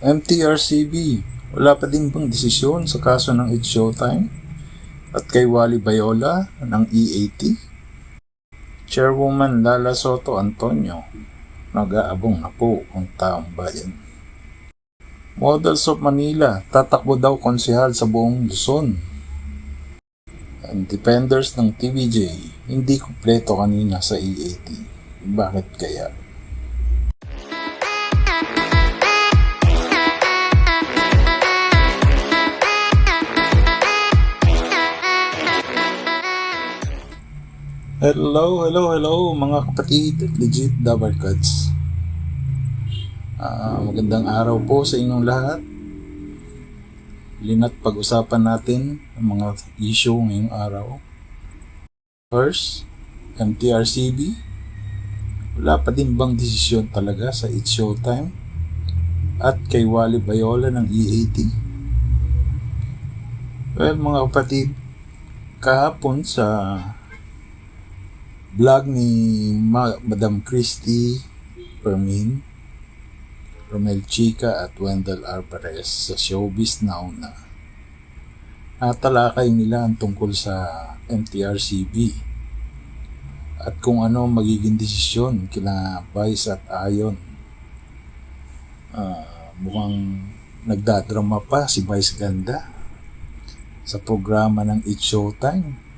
MTRCB, wala pa din bang desisyon sa kaso ng It's Showtime? At kay Wally Bayola ng EAT? Chairwoman Lala Soto Antonio, nag-aabong na po ang taong bayan. Models of Manila, tatakbo daw konsehal sa buong Luzon. Ang defenders ng TVJ, hindi kumpleto kanina sa EAT. Bakit kaya? Hello, hello, hello mga kapatid at legit Dabarkads. Ah, magandang araw po sa inyong lahat. Linat pag-usapan natin ang mga issue ngayong araw. First, MTRCB. Wala pa din bang desisyon talaga sa It's Showtime? At kay Wally Bayola ng EAT? Well, mga kapatid, kahapon sa vlog ni Ma- Madam Christy Permin, Romel Chica at Wendell Alvarez sa Showbiz Now na natalakay nila ang tungkol sa MTRCB at kung ano magiging desisyon kina Vice at Ayon. Ah, mukhang nagdadrama pa si Vice Ganda sa programa ng It's Showtime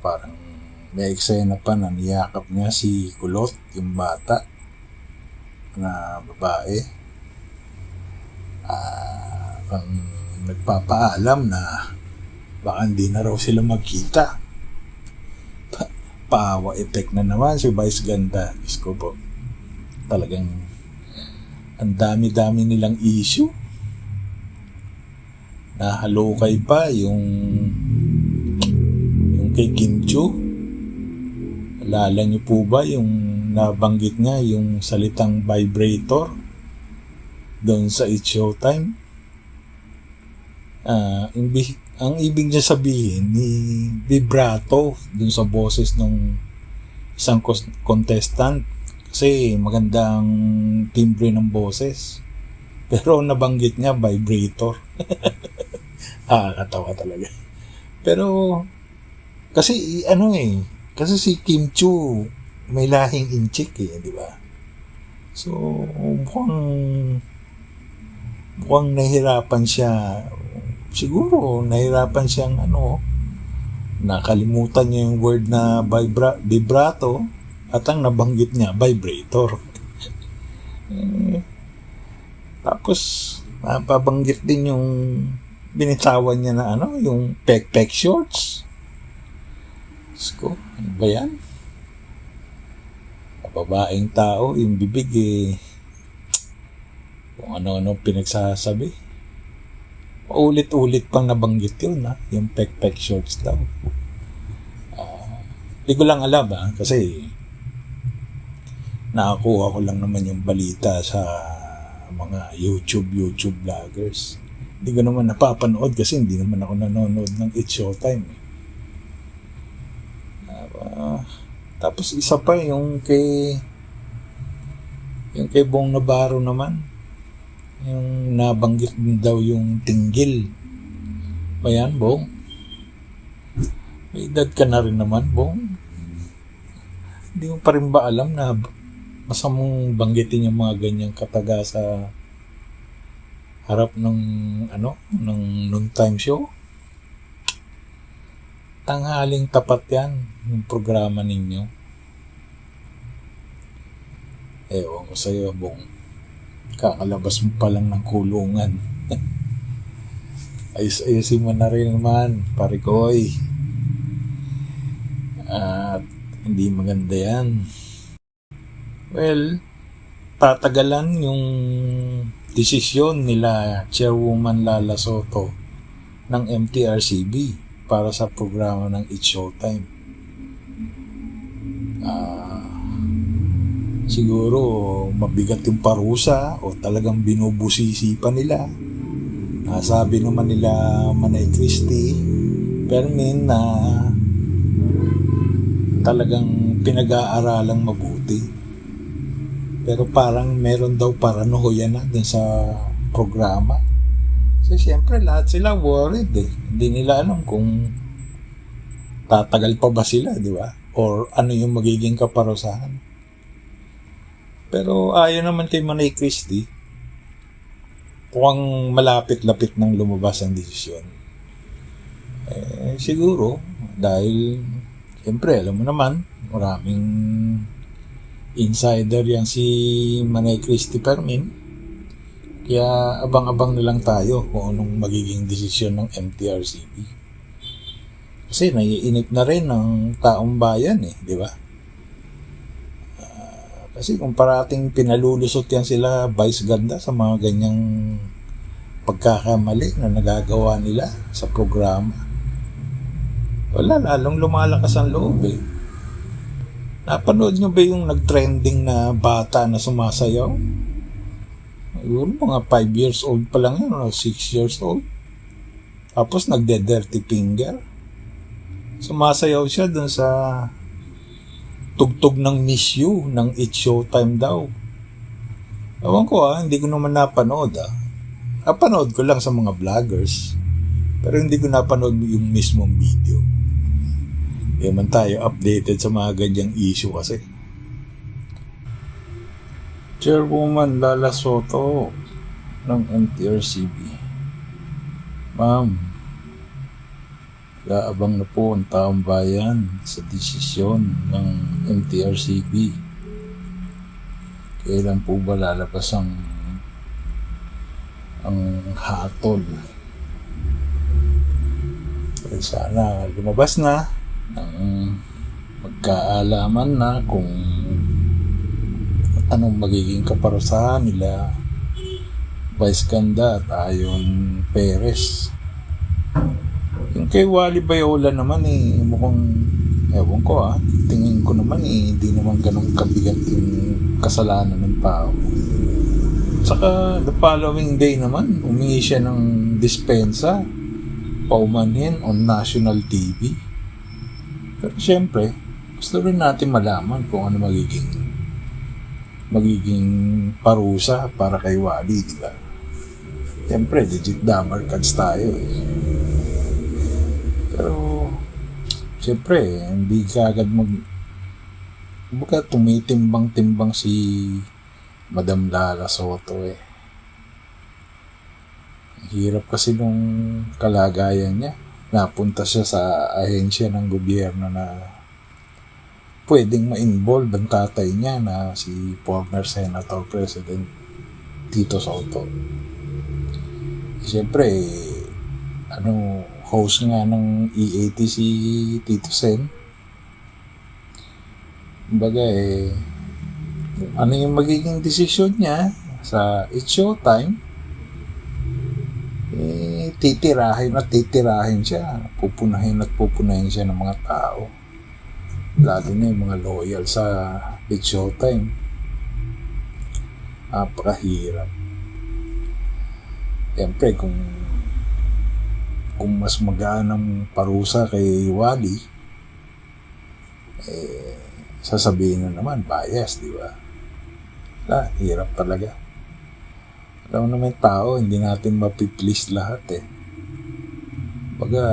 parang may eksena pa na niyakap niya si Kulot, yung bata na babae. Ah, ang nagpapaalam na baka hindi na raw sila magkita. Pa- Paawa effect na naman si Vice Ganda. Diyos ko po. Talagang ang dami-dami nilang issue. Nahalukay pa yung kay Kim Chu. Alala niyo po ba yung nabanggit niya yung salitang vibrator doon sa It's Showtime? Ah, imbi- ang ibig niya sabihin ni vibrato dun sa boses ng isang contestant kasi magandang timbre ng boses. Pero nabanggit niya vibrator. Nakakatawa talaga. Pero kasi ano eh, kasi si Kim Chu may lahing inchik eh, di ba? So, mukhang mukhang nahirapan siya. Siguro, nahirapan siyang ano, nakalimutan niya yung word na vibra, vibrato at ang nabanggit niya, vibrator. Eh, tapos, napabanggit din yung binitawan niya na ano, yung pek-pek shorts. Diyos ko, ano ba yan? Babaeng tao, yung bibig eh, kung ano-ano pinagsasabi. Paulit-ulit pang nabanggit yun ha, yung pek-pek shorts daw. Ah, Hindi ko lang alam ha, kasi nakakuha ko lang naman yung balita sa mga YouTube, YouTube vloggers. Hindi ko naman napapanood kasi hindi naman ako nanonood ng It's Showtime. Eh. Ah, tapos isa pa yung kay yung kay Bong Navarro naman. Yung nabanggit din daw yung tinggil. Ba yan, Bong? May edad ka na rin naman, Bong. Hindi mo pa rin ba alam na masamang banggitin yung mga ganyang kataga sa harap ng ano, ng noontime show? Tanghaling tapat yan, yung programa ninyo. Ewan ko sa'yo, Bong. Kakalabas mo pa lang ng kulungan. Ayos-ayusin mo na rin naman, pare koy. At hindi maganda yan. Well, tatagalan yung desisyon nila Chairwoman Lala Soto ng MTRCB para sa programa ng It's Showtime. Ah, siguro mabigat yung parusa o talagang binubusisi pa nila. Nasabi naman nila Manay Christie, Permin na talagang pinag-aaralang mabuti. Pero parang meron daw paranoia na dun sa programa. So, siyempre, lahat sila worried eh. Hindi nila alam kung tatagal pa ba sila, di ba? Or ano yung magiging kaparusahan. Pero ayon naman kay Manay Christie, mukhang malapit-lapit nang lumabas ang desisyon. Eh, siguro, dahil, siyempre, alam mo naman, maraming insider yan si Manay Christie Permin. Kaya abang-abang na lang tayo kung anong magiging desisyon ng MTRCB. Kasi naiinip na rin ng taong bayan eh, di ba? Ah, kasi kung parating pinalulusot yan sila vice ganda sa mga ganyang pagkakamali na nagagawa nila sa programa. Wala, lalong lumalakas ang loob eh. Napanood nyo ba yung nag-trending na bata na sumasayaw? Siguro mga 5 years old pa lang yun, o 6 years old. Tapos nagde-dirty finger. Sumasayaw siya dun sa tugtog ng Miss You ng It's Showtime daw. Ewan ko ah, hindi ko naman napanood ah. Napanood ko lang sa mga vloggers. Pero hindi ko napanood yung mismong video. Hindi man tayo updated sa mga ganyang issue kasi. Chairwoman Lala Soto ng MTRCB. Ma'am, Gaabang na po ang taong bayan sa desisyon ng MTRCB. Kailan po ba lalabas ang ang hatol? Pero sana lumabas na ang magkaalaman na kung anong magiging kaparusahan nila Vice Ganda at Ayon Perez. Yung kay Wally Bayola naman eh, mukhang, ewan ko ah, tingin ko naman eh, hindi naman ganun kabigat yung kasalanan ng tao. Saka the following day naman, umingi siya ng dispensa, paumanhin on national TV. Pero syempre, gusto rin natin malaman kung ano magiging magiging parusa para kay Wally, di ba? Siyempre, legit damar cards tayo eh. Pero, siyempre, hindi ka agad mag... Kumbaga, tumitimbang-timbang si Madam Lala Soto eh. Hirap kasi nung kalagayan niya. Napunta siya sa ahensya ng gobyerno na pwedeng ma-involve ang tatay niya na si former Senator President Tito Soto. Siyempre, ano, host nga ng EAT si Tito Sen. Kumbaga eh, ano yung magiging desisyon niya sa It's Showtime, eh, titirahin at titirahin siya. Pupunahin at pupunahin siya ng mga tao. Lalo na yung mga loyal sa It's Showtime. Napakahirap. Siyempre, kung kung mas magaan ang parusa kay Wally, eh, sasabihin na naman, bias, di ba? Wala, hirap talaga. Alam naman tao, hindi natin mapiplease lahat eh. Baga,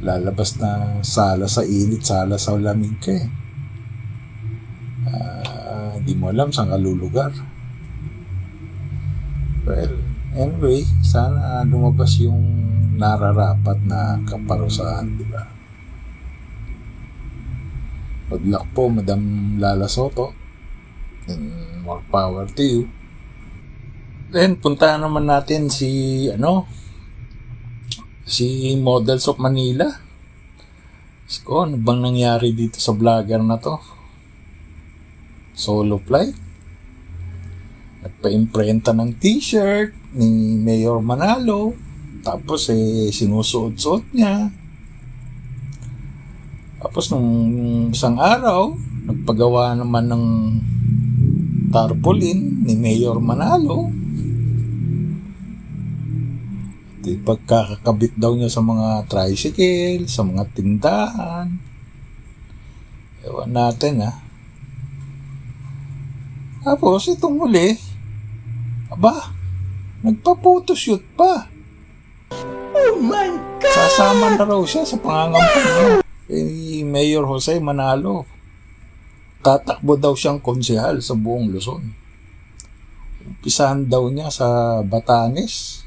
lalabas na sala sa init, sala sa lamig ka eh. Ah, Hindi mo alam saan ka lulugar. Well, anyway, sana lumabas yung nararapat na kaparusahan, di ba? Good luck po, Madam Lala Soto. And more power to you. Then, puntahan naman natin si, ano, si Models of Manila. Sko, ano bang nangyari dito sa vlogger na to? Solo flight? Nagpa-imprenta ng t-shirt ni Mayor Manalo. Tapos eh, sinusuot-suot niya. Tapos nung isang araw, nagpagawa naman ng tarpaulin ni Mayor Manalo. Di pagkakakabit daw niya sa mga tricycle, sa mga tindahan. Ewan natin ah. Tapos, itong huli, aba, nagpa-photoshoot pa. Oh my God! Sasama na raw siya sa pangangampanya. Eh, Mayor Jose Manalo. Tatakbo daw siyang konsehal sa buong Luzon. Umpisahan daw niya sa Batanes.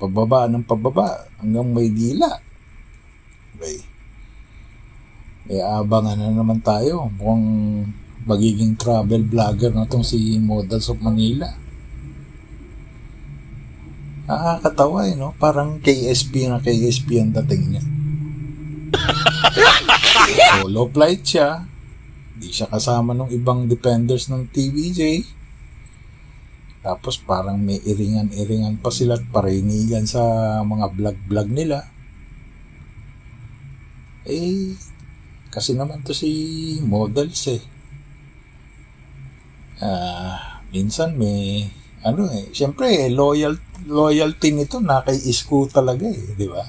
Pababa ng pababa hanggang Maynila. Okay. May abangan na naman tayo. Mukhang magiging travel vlogger na tong si Models of Manila. Nakakatawa eh, no? Parang KSP na KSP ang dating niya. Solo flight siya. Di siya kasama ng ibang defenders ng TVJ. Tapos parang may iringan-iringan pa sila at parinigan sa mga vlog-vlog nila. Eh, kasi naman to si models eh. Ah, minsan may ano eh, syempre eh, loyal loyalty nito na kay Isko talaga eh, di ba?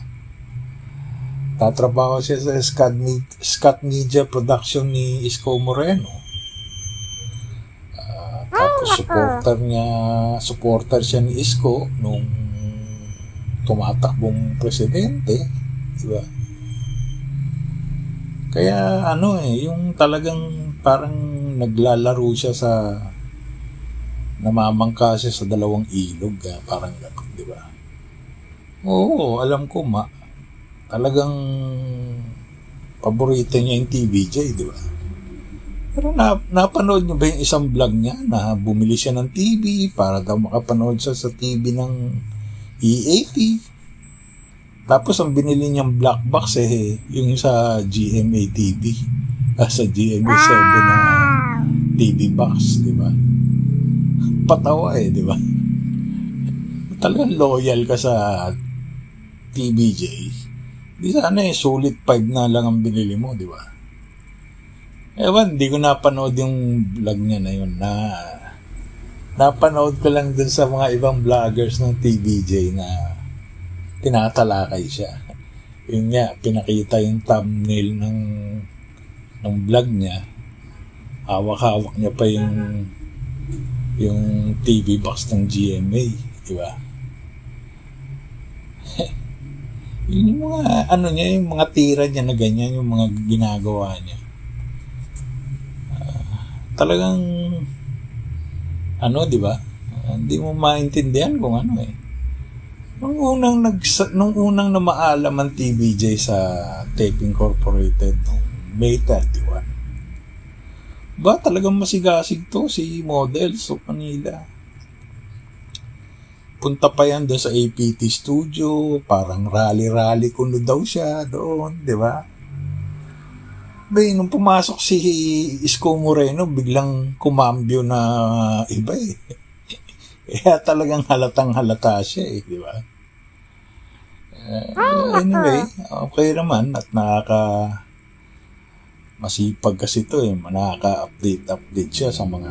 Tatrabaho siya sa Scott, Scott Media Production ni Isko Moreno. Ah, tapos supporter niya, supporter siya ni Isko nung tumatakbong presidente, di ba? Kaya ano eh, yung talagang parang naglalaro siya sa namamangka siya sa dalawang ilog, ah, parang gano'n, di ba? Oo, alam ko ma. Talagang paborito niya yung TVJ, di ba? Pero na, napanood niyo ba yung isang vlog niya na bumili siya ng TV para daw makapanood siya sa TV ng E80? Tapos ang binili niyang black box eh, yung sa GMA TV. Ah, sa GMA 7 na TV box, di ba? Patawa eh, di ba? Talagang loyal ka sa TVJ. Di sana eh, sulit 5 na lang ang binili mo, di ba? Ewan, di ko napanood yung vlog niya na yun na napanood ko lang dun sa mga ibang vloggers ng TVJ na tinatalakay siya. Yun nga, pinakita yung thumbnail ng ng vlog niya. Hawak-hawak niya pa yung yung TV box ng GMA, di ba? yung mga ano niya, yung mga tira niya na ganyan, yung mga ginagawa niya. Talagang ano, di ba? Hindi mo maintindihan kung ano eh. Nung unang nag nung unang na maalam ang TVJ sa Tape Incorporated noong May 31. Ba talagang masigasig to si Models of Manila. Punta pa yan doon sa APT studio, parang rally-rally kuno daw siya doon, di ba? Bay, nung pumasok si Isko Moreno, biglang kumambyo na iba eh. Kaya talagang halatang halata siya eh, di ba? Eh, anyway, okay naman at nakaka masipag kasi ito eh, nakaka-update update siya sa mga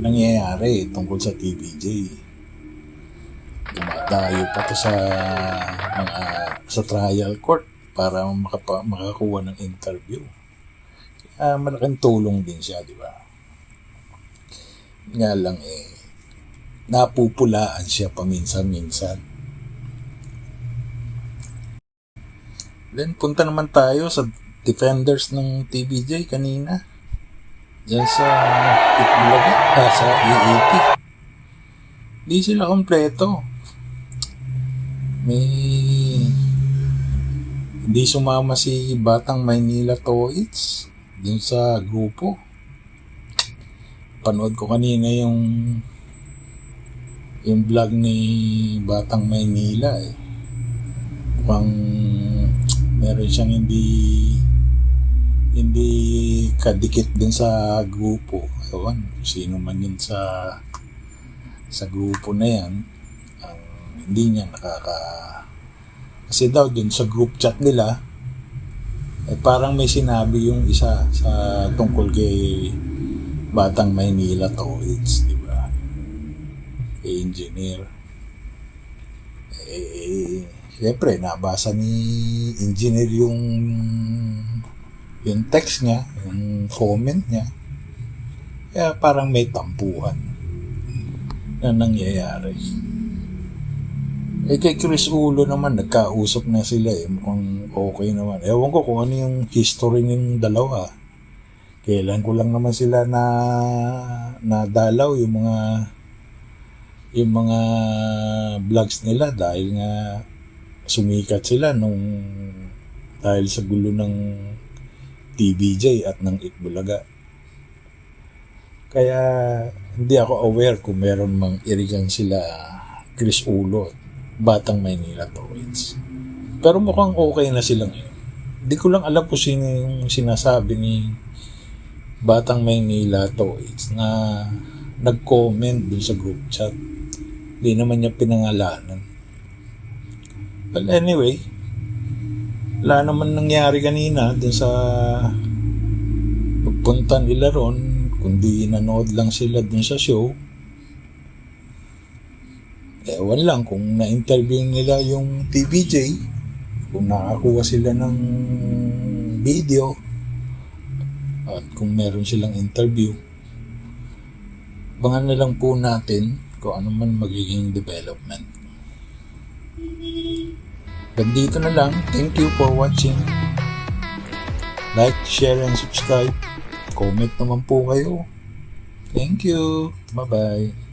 nangyayari tungkol sa TVJ. Dumadayo pa to sa mga sa trial court para makapa, makakuha ng interview. Kaya malaking tulong din siya, di ba? Nga lang eh, napupulaan siya paminsan-minsan. Then, punta naman tayo sa defenders ng TVJ kanina. Diyan sa Itbulaga, ah, sa E80. Di sila kompleto. May hindi sumama si Batang Maynila Toits dun sa grupo. Panood ko kanina yung yung vlog ni Batang Maynila eh. Mukhang meron siyang hindi hindi kadikit din sa grupo. Ewan, sino man yun sa sa grupo na yan, ang hindi niya nakaka... Kasi daw dun sa group chat nila, eh parang may sinabi yung isa sa tungkol kay Batang Maynila Toys, di ba? Eh, engineer. Eh, Siyempre, nabasa ni engineer yung yung text niya, yung comment niya. Kaya parang may tampuhan na nangyayari. Eh kay Chris Ulo naman, nagkausap na sila eh. Mukhang okay naman. Ewan ko kung ano yung history ng dalawa. Kailan ko lang naman sila na nadalaw yung mga yung mga vlogs nila dahil nga sumikat sila nung dahil sa gulo ng TVJ at ng Itbulaga. Kaya hindi ako aware kung meron mang irigan sila Chris Ulo at Batang Maynila Torrents. Pero mukhang okay na sila ngayon. Hindi ko lang alam kung sino yung sinasabi ni Batang Maynila Torrents na nag-comment dun sa group chat. Hindi naman niya pinangalanan. Well, anyway, wala naman nangyari kanina dun sa pagpunta nila ron, kundi nanood lang sila dun sa show. Ewan lang kung na-interview nila yung TVJ, kung nakakuha sila ng video, at kung meron silang interview. Bangan na lang po natin kung ano man magiging development. Gandito na lang. Thank you for watching. Like, share, and subscribe. Comment naman po kayo. Thank you. Bye-bye.